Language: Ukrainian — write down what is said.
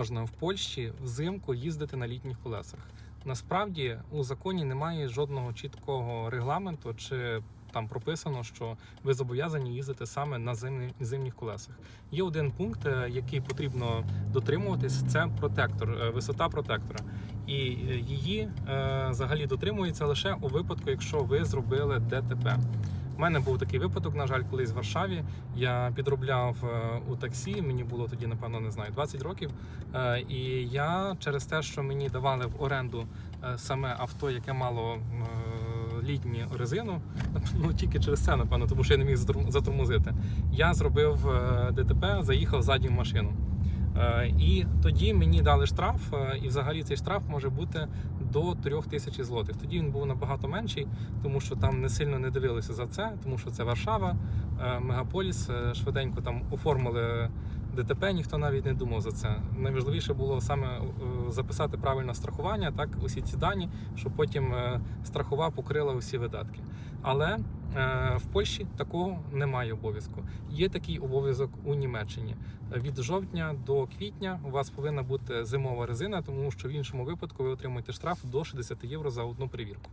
можна в Польщі взимку їздити на літніх колесах. Насправді у законі немає жодного чіткого регламенту чи там прописано, що ви зобов'язані їздити саме на зимні, зимніх колесах. Є один пункт, е, який потрібно дотримуватись, це протектор, е, висота протектора. І е, її е, взагалі дотримується лише у випадку, якщо ви зробили ДТП. У мене був такий випадок, на жаль, колись в Варшаві. Я підробляв е, у таксі, мені було тоді, напевно, не знаю, 20 років. Е, І я через те, що мені давали в оренду е, саме авто, яке мало літню резину, ну тільки через це, напевно, тому що я не міг затормозити. Я зробив ДТП, заїхав ззаді в машину. І тоді мені дали штраф, і взагалі цей штраф може бути до 3 тисяч злотих. Тоді він був набагато менший, тому що там не сильно не дивилися за це, тому що це Варшава, е, мегаполіс. е, Швиденько там оформили ДТП, ніхто навіть не думав за це. Найважливіше було саме е, записати правильне страхування, так усі ці дані, щоб потім е, страхова покрила усі видатки. Але е, в Польщі такого немає обов'язку. Є такий обов'язок у Німеччині. Від жовтня до квітня у вас повинна бути зимова резина, тому що в іншому випадку ви отримуєте штраф до 60 євро за одну перевірку.